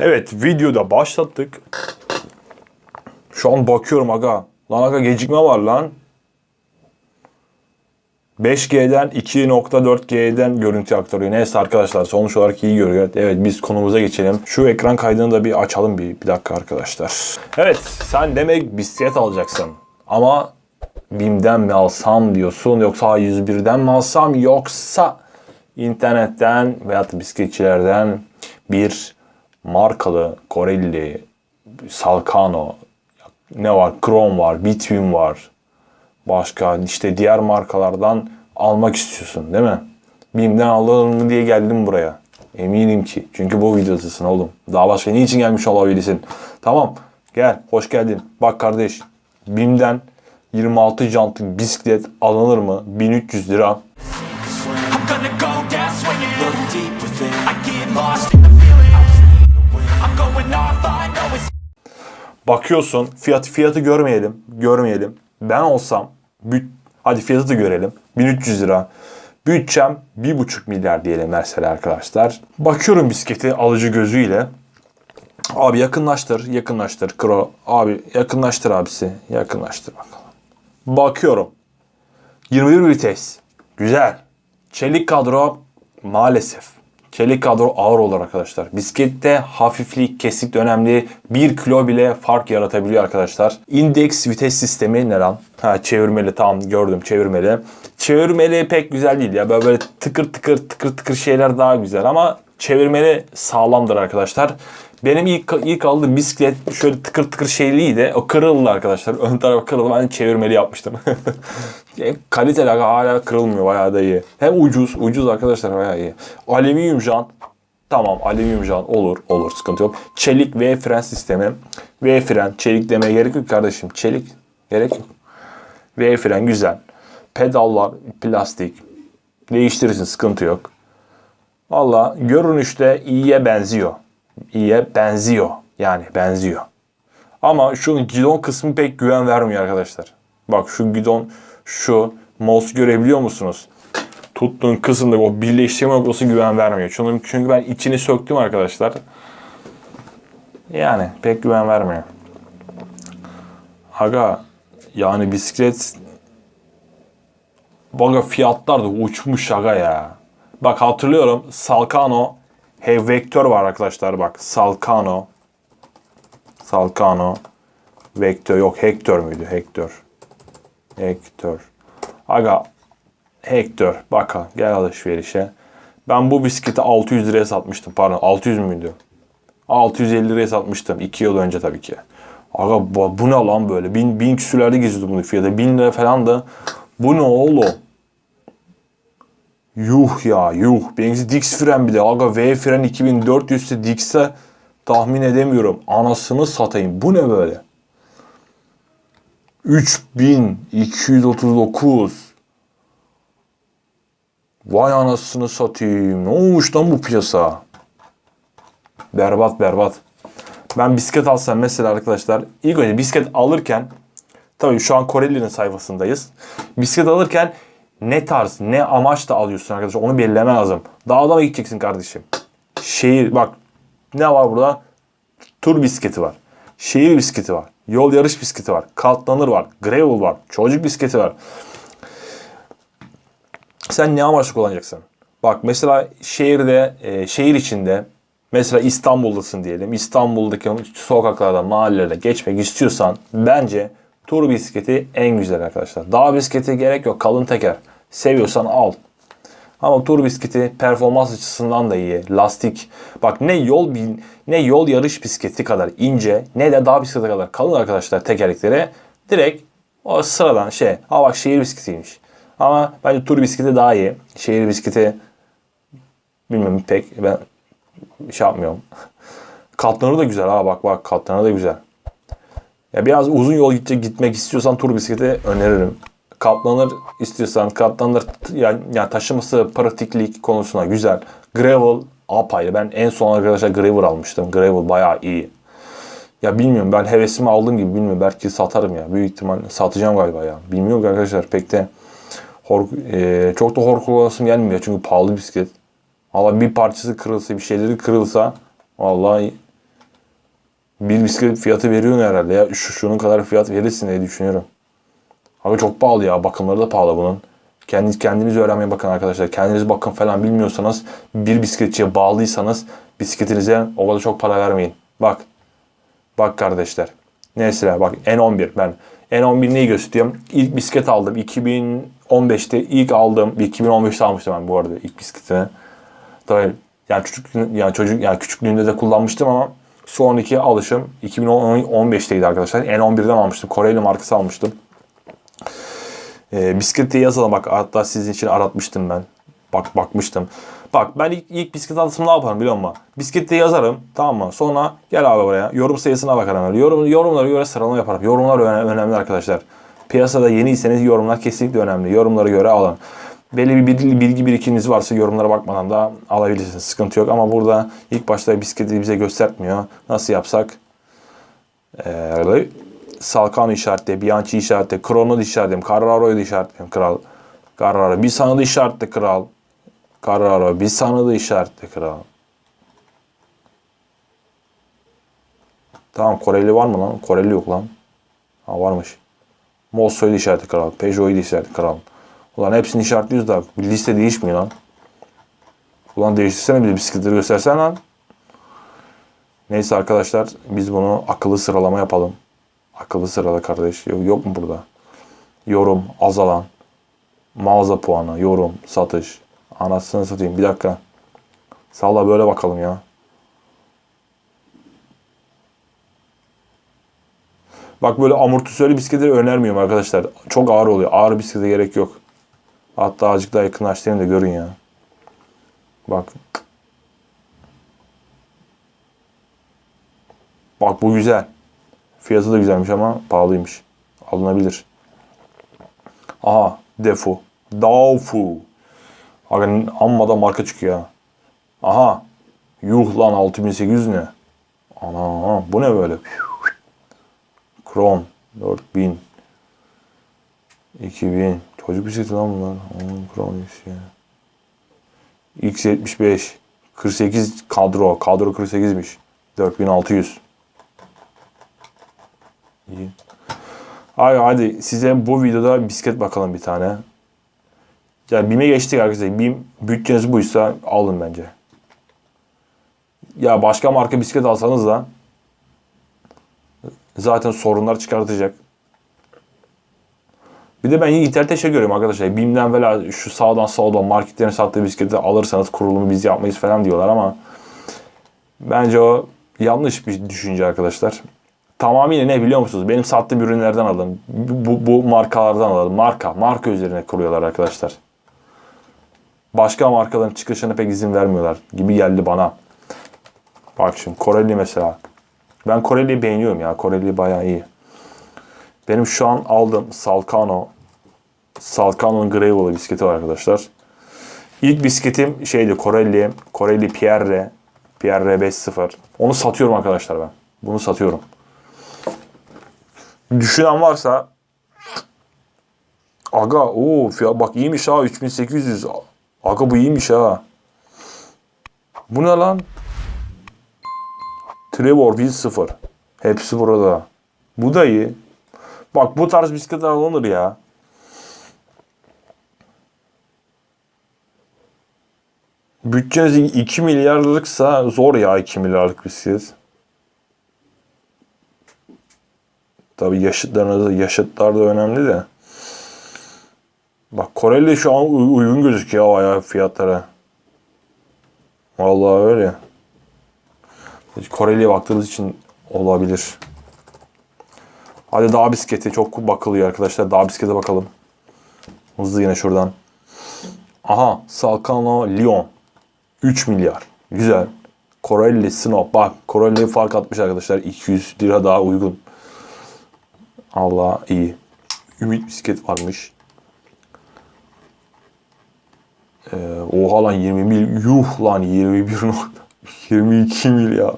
Evet videoda başlattık. Şu an bakıyorum aga. Lan aga gecikme var lan. 5G'den 2.4G'den görüntü aktarıyor. Neyse arkadaşlar sonuç olarak iyi görüyor. Evet biz konumuza geçelim. Şu ekran kaydını da bir açalım bir, bir dakika arkadaşlar. Evet sen demek bisiklet alacaksın. Ama BİM'den mi alsam diyorsun yoksa A101'den mi alsam yoksa internetten veya da bisikletçilerden bir markalı Koreli Salkano ne var? Chrome var, Bitwin var. Başka işte diğer markalardan almak istiyorsun değil mi? BİM'den alırım mı diye geldim buraya. Eminim ki. Çünkü bu videodasın oğlum. Daha başka niçin gelmiş olabilirsin? Tamam. Gel. Hoş geldin. Bak kardeş. BİM'den 26 jantlık bisiklet alınır mı? 1300 lira. Bakıyorsun fiyatı fiyatı görmeyelim. Görmeyelim. Ben olsam hadi fiyatı da görelim. 1300 lira. Bütçem 1,5 milyar diyelim mesela arkadaşlar. Bakıyorum bisikleti alıcı gözüyle. Abi yakınlaştır, yakınlaştır. Kro, abi yakınlaştır abisi. Yakınlaştır bakalım. Bakıyorum. 21 vites. Güzel. Çelik kadro maalesef. Çelik kadro ağır olur arkadaşlar. Bisiklette hafiflik kesinlikle önemli. 1 kilo bile fark yaratabiliyor arkadaşlar. Index vites sistemi ne lan? Ha çevirmeli tamam gördüm çevirmeli. Çevirmeli pek güzel değil ya. Böyle, böyle tıkır tıkır tıkır tıkır şeyler daha güzel ama çevirmeli sağlamdır arkadaşlar. Benim ilk ilk aldığım bisiklet şöyle tıkır tıkır şeyliydi. O kırıldı arkadaşlar. Ön taraf kırıldı. Ben çevirmeli yapmıştım. Kaliteli hala kırılmıyor. Bayağı da iyi. Hem ucuz. Ucuz arkadaşlar bayağı iyi. Alüminyum jant. Tamam alüminyum jant olur. Olur sıkıntı yok. Çelik V fren sistemi. V fren. Çelik demeye gerek yok kardeşim. Çelik. Gerek yok. V fren güzel. Pedallar plastik. Değiştirirsin sıkıntı yok. Valla görünüşte iyiye benziyor. İyiye benziyor. Yani benziyor. Ama şu gidon kısmı pek güven vermiyor arkadaşlar. Bak şu gidon, şu mouse görebiliyor musunuz? Tuttuğun kısımda o birleştirme noktası güven vermiyor. Çünkü, çünkü ben içini söktüm arkadaşlar. Yani pek güven vermiyor. Aga yani bisiklet Baga fiyatlar da uçmuş aga ya. Bak hatırlıyorum Salkano Hey Vektör var arkadaşlar bak. Salkano. Salkano. Vektör yok Hector müydü? Hector. Hector. Aga Hector. Bak gel alışverişe. Ben bu bisikleti 600 liraya satmıştım. Pardon 600 müydü? 650 liraya satmıştım. 2 yıl önce tabii ki. Aga bu, ne lan böyle? 1000 bin küsürlerde geziyordum bunu fiyatı. 1000 lira falan da. Bu ne oğlum? Yuh ya yuh. Benimkisi Dix fren bir de. Aga V fren 2400 ise Dix'e tahmin edemiyorum. Anasını satayım. Bu ne böyle? 3239. Vay anasını satayım. Ne olmuş lan bu piyasa? Berbat berbat. Ben bisiklet alsam mesela arkadaşlar ilk önce bisiklet alırken tabii şu an Koreli'nin sayfasındayız. Bisiklet alırken ne tarz, ne amaçla alıyorsun arkadaşlar onu belirleme lazım. Dağda mı gideceksin kardeşim? Şehir, bak ne var burada? Tur bisikleti var. Şehir bisikleti var. Yol yarış bisikleti var. Katlanır var. Gravel var. Çocuk bisikleti var. Sen ne amaçla kullanacaksın? Bak mesela şehirde, e, şehir içinde mesela İstanbul'dasın diyelim. İstanbul'daki sokaklarda, mahallelerde geçmek istiyorsan bence tur bisikleti en güzel arkadaşlar. Dağ bisikleti gerek yok. Kalın teker. Seviyorsan al. Ama tur bisikleti performans açısından da iyi. Lastik. Bak ne yol ne yol yarış bisikleti kadar ince ne de dağ bisikleti kadar kalın arkadaşlar tekerlekleri. Direkt o sıradan şey. Ha bak şehir bisikletiymiş. Ama bence tur bisikleti daha iyi. Şehir bisikleti bilmiyorum pek ben şey yapmıyorum. Katlanır da güzel ha bak bak katlanır da güzel. Ya biraz uzun yol gidecek gitmek istiyorsan tur bisikleti öneririm. Katlanır istiyorsan katlanır yani, yani taşıması pratiklik konusuna güzel. Gravel apayrı. Ben en son arkadaşlar gravel almıştım. Gravel bayağı iyi. Ya bilmiyorum ben hevesimi aldığım gibi bilmiyorum. Belki satarım ya. Büyük ihtimal satacağım galiba ya. Bilmiyorum arkadaşlar pek de hor, e, çok da hor kullanasım gelmiyor. Çünkü pahalı bisiklet. Valla bir parçası kırılsa bir şeyleri kırılsa vallahi Bir bisiklet fiyatı veriyorsun herhalde ya. Şu, şunun kadar fiyat verirsin diye düşünüyorum. Abi çok pahalı ya. Bakımları da pahalı bunun. Kendiniz kendiniz öğrenmeye bakın arkadaşlar. Kendiniz bakın falan bilmiyorsanız bir bisikletçiye bağlıysanız bisikletinize o kadar çok para vermeyin. Bak. Bak kardeşler. Neyse bak N11 ben. N11 neyi gösteriyorum? İlk bisiklet aldım. 2015'te ilk aldım. 2015'te almıştım ben bu arada ilk bisikletimi. Tabii yani çocuk yani çocuk yani küçüklüğümde de kullanmıştım ama sonraki alışım 2015'teydi arkadaşlar. N11'den almıştım. Koreli markası almıştım. E, bisikleti yazalım bak hatta sizin için aratmıştım ben. Bak bakmıştım. Bak ben ilk, ilk bisiklet alışım ne yaparım biliyor musun? Bisikleti yazarım tamam mı? Sonra gel abi buraya yorum sayısına bakarım. öyle. Yorum, yorumlara göre sıralama yaparım. Yorumlar önemli arkadaşlar. Piyasada yeniyseniz yorumlar kesinlikle önemli. Yorumlara göre alın. Belli bir bilgi, birikiminiz varsa yorumlara bakmadan da alabilirsiniz. Sıkıntı yok ama burada ilk başta bisikleti bize göstermiyor. Nasıl yapsak? Ee, Salkano işaretle, Bianchi işaretle, Krono da işaretledim, Carraro'yu da işaretledim kral. Carraro, bir sana da işaretle kral. Carraro, bir sana da işaretle kral. Tamam Koreli var mı lan? Koreli yok lan. Ha varmış. Mosso'yu da işaretli kral. Peugeot'u da işaretli kral. Ulan hepsini işaretliyoruz da bir liste değişmiyor lan. Ulan değiştirsene bir bisikletleri göstersene lan. Neyse arkadaşlar biz bunu akıllı sıralama yapalım. Akıllı sırala kardeş. Yok mu burada? Yorum, azalan, mağaza puanı, yorum, satış. Anasını satayım. Bir dakika. Salla böyle bakalım ya. Bak böyle amortisörlü bisikletleri önermiyorum arkadaşlar. Çok ağır oluyor. Ağır bisiklete gerek yok. Hatta azıcık daha yakınlaştırayım da görün ya. Bak. Bak bu güzel. Fiyatı da güzelmiş ama pahalıymış. Alınabilir. Aha. Defu. Daofu. Bakın amma da marka çıkıyor. ha. Aha. Yuh lan 6800 ne? Ana bu ne böyle? Krom 4000 2000 Çocuk bisikleti lan bunlar. Aman Krom ya. X75 48 kadro. Kadro 48'miş. 4600. İyi. Abi hadi size bu videoda bisiklet bakalım bir tane. Yani BİM'e geçtik arkadaşlar. BİM bütçeniz buysa alın bence. Ya başka marka bisiklet alsanız da zaten sorunlar çıkartacak. Bir de ben internette şey görüyorum arkadaşlar. BİM'den veya şu sağdan soldan marketlerin sattığı bisikleti alırsanız kurulumu biz yapmayız falan diyorlar ama bence o yanlış bir düşünce arkadaşlar. Tamamıyla ne biliyor musunuz? Benim sattığım ürünlerden alın. Bu, bu markalardan alın. Marka. Marka üzerine kuruyorlar arkadaşlar. Başka markaların çıkışına pek izin vermiyorlar gibi geldi bana. Bak şimdi Koreli mesela. Ben Koreli'yi beğeniyorum ya. Koreli bayağı iyi. Benim şu an aldığım Salkano. Salkano'nun Gravel'ı bisikleti var arkadaşlar. İlk bisikletim şeydi Koreli. Koreli Pierre. Pierre 5.0. Onu satıyorum arkadaşlar ben. Bunu satıyorum. Düşünen varsa Aga o fiyat bak iyiymiş ha 3800. Aga bu iyiymiş ha. Bu ne lan? Trevor 1.0. Hepsi burada. Bu da iyi. Bak bu tarz bisikletler alınır ya. Bütçeniz 2 milyarlıksa zor ya 2 milyarlık bisiklet. Tabii yaşıtlarınız, yaşıtlar da önemli de. Bak Koreli şu an uy- uygun gözüküyor bayağı fiyatlara. Vallahi öyle. Koreli'ye baktığınız için olabilir. Hadi dağ bisikleti çok bakılıyor arkadaşlar. Dağ bisiklete bakalım. Hızlı yine şuradan. Aha Salkano Lyon. 3 milyar. Güzel. Corelli Snop. Bak Corelli fark atmış arkadaşlar. 200 lira daha uygun. Allah iyi. Ümit bisiklet varmış. Ee, oha lan 20 mil. Yuh lan 21 nokta. 22 mil ya.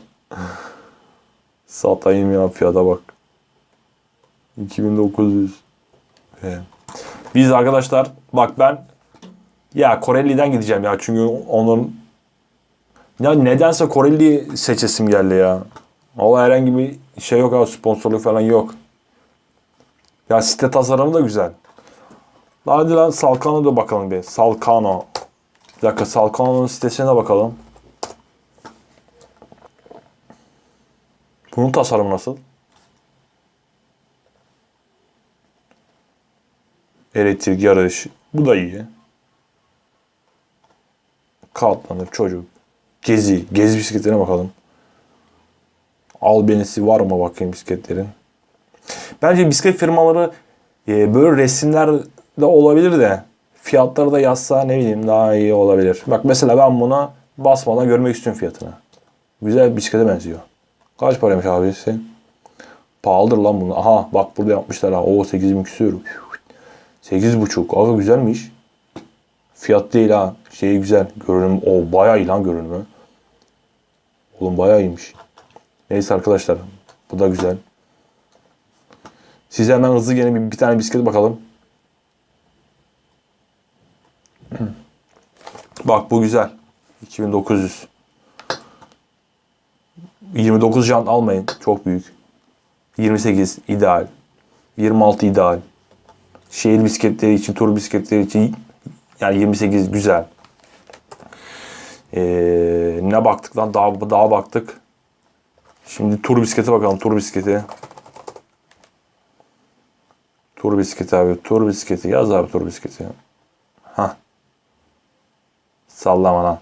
Satayım ya fiyata bak. 2900. Ee, Biz arkadaşlar bak ben ya Koreli'den gideceğim ya çünkü onun ya nedense Koreli seçesim geldi ya. Valla herhangi bir şey yok abi sponsorluk falan yok. Ya site tasarımı da güzel. Hadi lan Salkano da bakalım bir. Salkano. Bir dakika Salkano'nun sitesine bakalım. Bunun tasarımı nasıl? Elektrik, yarış. Bu da iyi. Katlanır çocuk. Gezi. Gezi bisikletlerine bakalım. Albenisi var mı bakayım bisikletlerin. Bence bisiklet firmaları e, böyle resimler de olabilir de fiyatları da yazsa ne bileyim daha iyi olabilir. Bak mesela ben buna basmadan görmek istiyorum fiyatını. Güzel bir bisiklete benziyor. Kaç paraymış abisi? Pahalıdır lan bunu. Aha bak burada yapmışlar ha. O 8000 küsür. 8,5. Aga güzelmiş. Fiyat değil ha. Şeyi güzel. Görünüm. O bayağı iyi lan görünümü. Oğlum bayağı iyiymiş. Neyse arkadaşlar. Bu da güzel. Size hemen hızlı gene bir, bir tane bisiklet bakalım. Bak bu güzel. 2900. 29 jant almayın. Çok büyük. 28 ideal. 26 ideal. Şehir bisikletleri için, tur bisikletleri için yani 28 güzel. Ee, ne baktık lan? Daha, daha baktık. Şimdi tur bisiklete bakalım. Tur bisikleti. Tur bisikleti abi. Tur bisikleti. Yaz abi tur bisikleti. Ha. Sallama lan.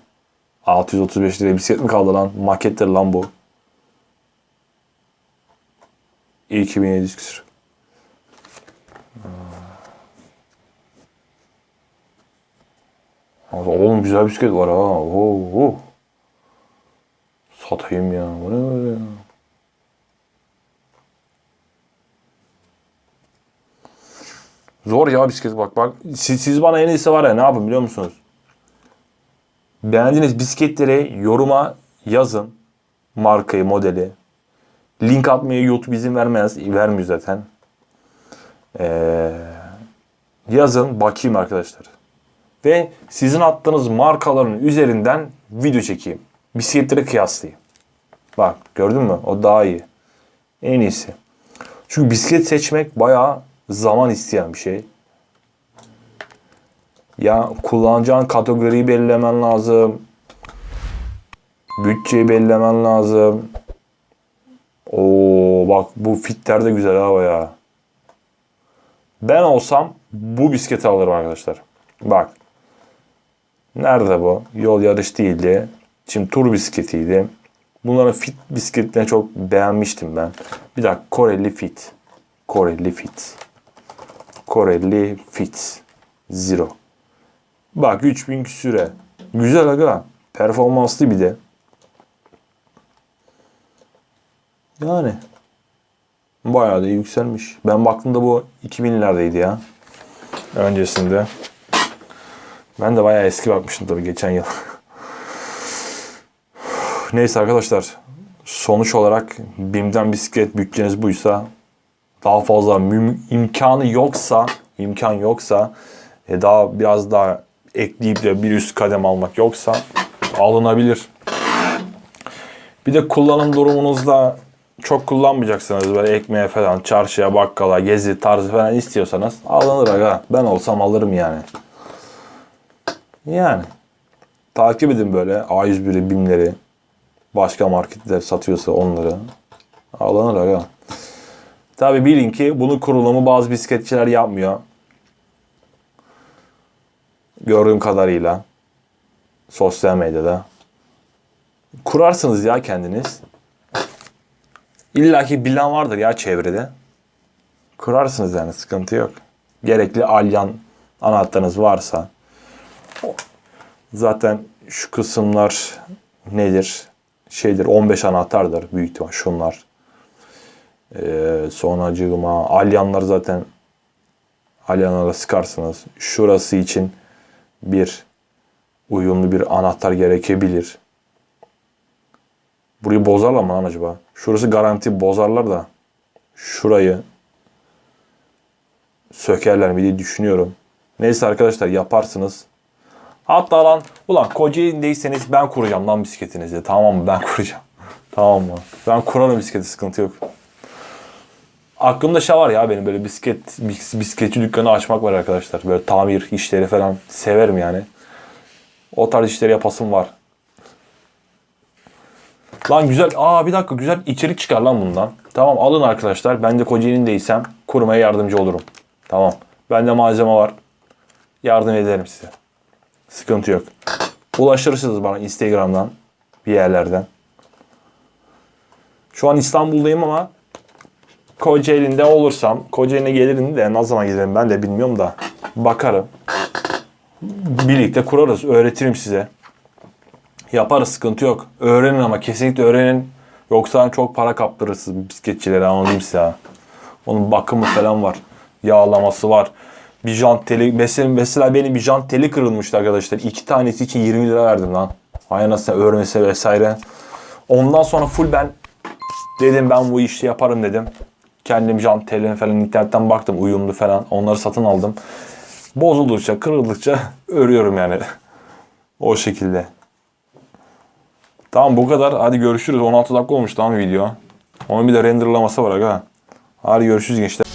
635 liraya bisiklet mi kaldı lan? Makettir lan bu. 2700 küsür. Oğlum güzel bisiklet var ha. Oo, oo. Satayım ya. Bu ne böyle ya? Zor ya bisiklet bak bak. Siz, siz bana en iyisi var ya ne yapın biliyor musunuz? Beğendiğiniz bisikletleri yoruma yazın. Markayı, modeli. Link atmaya YouTube izin vermez. Vermiyor zaten. Ee, yazın bakayım arkadaşlar. Ve sizin attığınız markaların üzerinden video çekeyim. Bisikletleri kıyaslayayım. Bak gördün mü? O daha iyi. En iyisi. Çünkü bisiklet seçmek bayağı zaman isteyen bir şey. Ya kullanacağın kategoriyi belirlemen lazım. Bütçeyi belirlemen lazım. Oo bak bu fitler de güzel ha ya. Ben olsam bu bisikleti alırım arkadaşlar. Bak. Nerede bu? Yol yarış değildi. Şimdi tur bisikletiydi. Bunların fit bisikletlerini çok beğenmiştim ben. Bir dakika Koreli Fit. Koreli Fit. Koreli Fit. Zero. Bak 3000 küsüre. Güzel aga. Performanslı bir de. Yani. Bayağı da yükselmiş. Ben baktığımda bu 2000'lerdeydi ya. Öncesinde. Ben de bayağı eski bakmıştım tabii geçen yıl. Neyse arkadaşlar. Sonuç olarak BİM'den bisiklet bütçeniz buysa daha fazla imkanı yoksa imkan yoksa e, daha biraz daha ekleyip de bir üst kadem almak yoksa alınabilir. Bir de kullanım durumunuzda çok kullanmayacaksınız böyle ekmeğe falan çarşıya bakkala gezi tarzı falan istiyorsanız alınır aga. Ben olsam alırım yani. Yani. Takip edin böyle A101'i, BİM'leri. Başka marketler satıyorsa onları. Alınır aga. Tabi bilin ki bunu kurulumu bazı bisikletçiler yapmıyor. Gördüğüm kadarıyla. Sosyal medyada. Kurarsınız ya kendiniz. İlla ki bilen vardır ya çevrede. Kurarsınız yani sıkıntı yok. Gerekli alyan anahtarınız varsa. Zaten şu kısımlar nedir? Şeydir 15 anahtardır büyük ihtimal şunlar. Ee, sonracığıma alyanlar zaten alyanlara sıkarsınız. Şurası için bir uyumlu bir anahtar gerekebilir. Burayı bozarlar mı lan acaba? Şurası garanti bozarlar da şurayı sökerler mi diye düşünüyorum. Neyse arkadaşlar yaparsınız. Hatta lan ulan Kocaeli'ndeyseniz ben kuracağım lan bisikletinizi. Tamam mı ben kuracağım. Tamam mı? Ben kurarım bisikleti sıkıntı yok. Aklımda şey var ya benim böyle bisiklet bis- bisikletçi dükkanı açmak var arkadaşlar. Böyle tamir işleri falan severim yani. O tarz işleri yapasım var. Lan güzel. Aa bir dakika güzel içerik çıkar lan bundan. Tamam alın arkadaşlar. Ben de Kocaeli'ndeysem kurmaya yardımcı olurum. Tamam. Bende malzeme var. Yardım ederim size. Sıkıntı yok. Ulaşırsınız bana Instagram'dan bir yerlerden. Şu an İstanbul'dayım ama Kocaeli'nde olursam, Kocaeli'ne gelirim de ne zaman gelirim ben de bilmiyorum da bakarım. Birlikte kurarız, öğretirim size. Yaparız, sıkıntı yok. Öğrenin ama kesinlikle öğrenin. Yoksa çok para kaptırırsınız bisikletçilere anladayım size. Onun bakımı falan var. Yağlaması var. Bir jant teli, mesela, mesela benim bir jant teli kırılmıştı arkadaşlar. İki tanesi için 20 lira verdim lan. Ay nasıl örmesi vesaire. Ondan sonra full ben dedim ben bu işi yaparım dedim. Kendim jant telini falan internetten baktım uyumlu falan. Onları satın aldım. Bozuldukça, kırıldıkça örüyorum yani. o şekilde. Tamam bu kadar. Hadi görüşürüz. 16 dakika olmuş tamam video. Onun bir de renderlaması var aga. Hadi görüşürüz gençler.